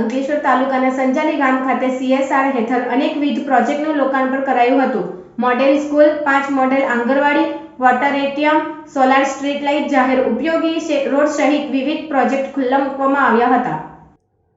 અંકલેશ્વર તાલુકાના સંજાલી ગામ ખાતે સીએસઆર હેઠળ અનેકવિધ પ્રોજેક્ટનું લોકાર્પણ કરાયું હતું મોડેલ સ્કૂલ પાંચ model anganwadi water ATM solar street light જાહેર ઉપયોગી રોડ સહિત વિવિધ પ્રોજેક્ટ ખુલ્લા મૂકવામાં આવ્યા હતા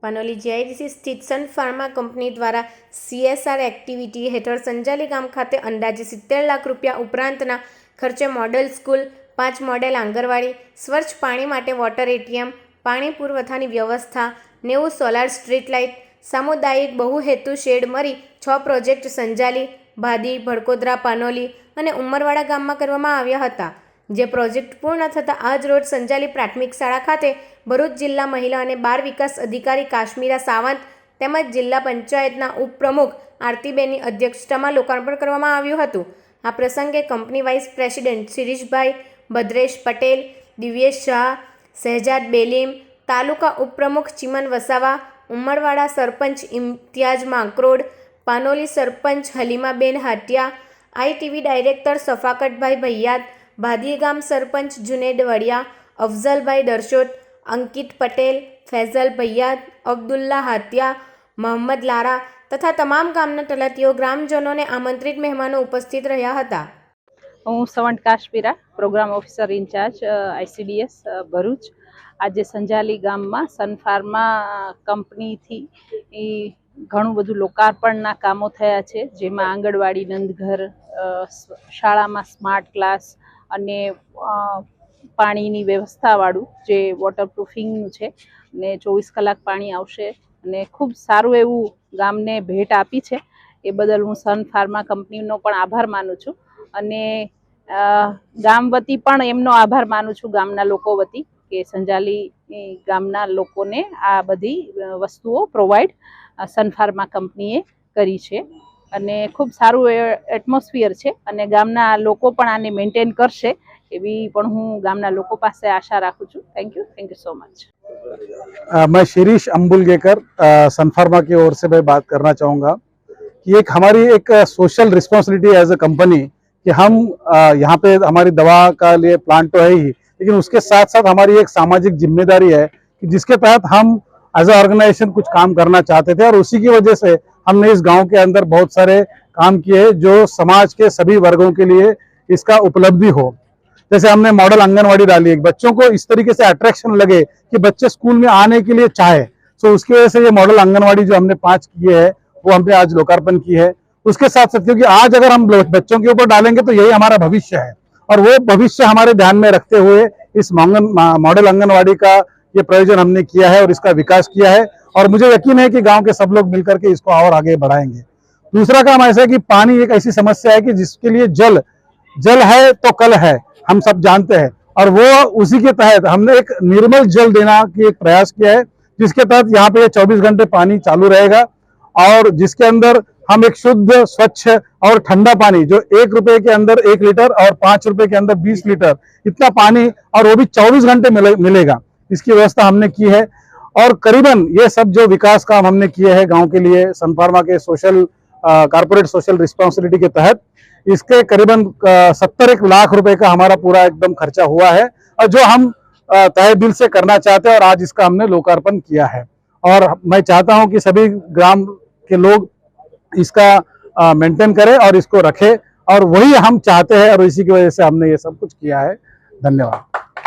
પનોલી જીઆઈડીસી સ્ટીટસન ફાર્મા કંપની દ્વારા સીએસઆર એક્ટિવિટી હેઠળ સંજાલી ગામ ખાતે અંદાજે સિત્તેર લાખ રૂપિયા ઉપરાંતના ખર્ચે મોડેલ સ્કૂલ પાંચ મોડેલ આંગણવાડી સ્વચ્છ પાણી માટે વોટર એટીએમ પાણી પુરવઠાની વ્યવસ્થા નેવું સોલાર સ્ટ્રીટ લાઇટ સામુદાયિક બહુહેતુ શેડ મરી છ પ્રોજેક્ટ સંજાલી ભાદી ભડકોદરા પાનોલી અને ઉમરવાડા ગામમાં કરવામાં આવ્યા હતા જે પ્રોજેક્ટ પૂર્ણ થતાં આજ રોજ સંજાલી પ્રાથમિક શાળા ખાતે ભરૂચ જિલ્લા મહિલા અને બાળ વિકાસ અધિકારી કાશ્મીરા સાવંત તેમજ જિલ્લા પંચાયતના ઉપપ્રમુખ આરતીબેનની અધ્યક્ષતામાં લોકાર્પણ કરવામાં આવ્યું હતું આ પ્રસંગે company vice president શિરીષભાઈ Bhadresh Patel Divyesh Shah Shahzad Belim તાલુકા ઉપપ્રમુખ ચિમન વસાવા ઉમરવાડા સરપંચ ઇમ્તિયાજ માંકરોડ પાનોલી સરપંચ હલીમાબેન હાટિયા આઈટીવી ડાયરેક્ટર સફાકટભાઈ ભૈયાત ભાદી ગામ સરપંચ જુનેદ વડિયા અફઝલભાઈ દરશોટ અંકિત પટેલ ફૈઝલ ભૈયાત અબ્દુલ્લા હાતિયા મોહમ્મદ લારા તથા તમામ ગામના તલાટીઓ ગ્રામજનોને આમંત્રિત મહેમાનો ઉપસ્થિત રહ્યા હતા હું Savant Kashmira program officer incharge ICDS Bharuch આજે સંજાલી ગામમાં સનફાર્મા કંપનીથી એ ઘણું બધું લોકાર્પણના કામો થયા છે જેમાં આંગણવાડી નંદઘર શાળામાં સ્માર્ટ ક્લાસ અને પાણીની વ્યવસ્થાવાળું જે વોટરપ્રૂફિંગનું છે ને ચોવીસ કલાક પાણી આવશે અને ખૂબ સારું એવું ગામને ભેટ આપી છે એ બદલ હું સન ફાર્મા કંપનીનો પણ આભાર માનું છું અને ગામ વતી પણ એમનો આભાર માનું છું ગામના લોકો વતી કે સંજાલી ગામના લોકોને આ બધી વસ્તુઓ પ્રોવાઈડ સનફાર્મા કંપનીએ કરી છે અને ખૂબ સારું એટમોસ્ફિયર છે અને ગામના લોકો પણ આને મેન્ટેન કરશે એવી પણ હું ગામના લોકો પાસે આશા રાખું છું thank you thank you so much મેં शीरीष अम्बुलगेकर सनफार्मा की ओर से मैं बात करना चाहूँगा कि एक हमारी एक social responsibility as a company कि हम यहाँ पे हमारी दवा का लिए प्लांट तो है ही लेकिन उसके साथ साथ हमारी एक सामाजिक जिम्मेदारी है कि जिसके तहत हम एज ए ऑर्गेनाइजेशन कुछ काम करना चाहते थे और उसी की वजह से हमने इस गांव के अंदर बहुत सारे काम किए जो समाज के सभी वर्गों के लिए इसका उपलब्धि हो जैसे हमने मॉडल आंगनवाड़ी डाली एक बच्चों को इस तरीके से अट्रैक्शन लगे कि बच्चे स्कूल में आने के लिए चाहे सो उसकी वजह से ये मॉडल आंगनवाड़ी जो हमने पांच किए है वो हमने आज लोकार्पण की है उसके साथ साथ क्योंकि आज अगर हम बच्चों के ऊपर डालेंगे तो यही हमारा भविष्य है और वो भविष्य हमारे ध्यान में रखते हुए इस मॉडल आंगनवाड़ी का ये प्रयोजन हमने किया है और इसका विकास किया है और मुझे यकीन है कि गांव के सब लोग मिलकर के इसको और आगे बढ़ाएंगे दूसरा काम ऐसा है कि पानी एक ऐसी समस्या है कि जिसके लिए जल जल है तो कल है हम सब जानते हैं और वो उसी के तहत हमने एक निर्मल जल देना की एक प्रयास किया है जिसके तहत यहाँ पे चौबीस घंटे पानी चालू रहेगा और जिसके अंदर हम एक शुद्ध स्वच्छ और ठंडा पानी जो एक रुपए के अंदर एक लीटर और पांच रुपए के अंदर बीस लीटर इतना पानी और वो भी चौबीस घंटे मिले, मिलेगा इसकी व्यवस्था हमने की है और करीबन ये सब जो विकास काम हमने किए हैं गांव के लिए सनफार्मा के सोशल कारपोरेट सोशल रिस्पॉन्सिबिलिटी के तहत इसके करीबन सत्तर एक लाख रुपए का हमारा पूरा एकदम खर्चा हुआ है और जो हम तय दिल से करना चाहते हैं और आज इसका हमने लोकार्पण किया है और मैं चाहता हूं कि सभी ग्राम के लोग इसका मेंटेन करें और इसको रखे और वही हम चाहते हैं और इसी की वजह से हमने ये सब कुछ किया है धन्यवाद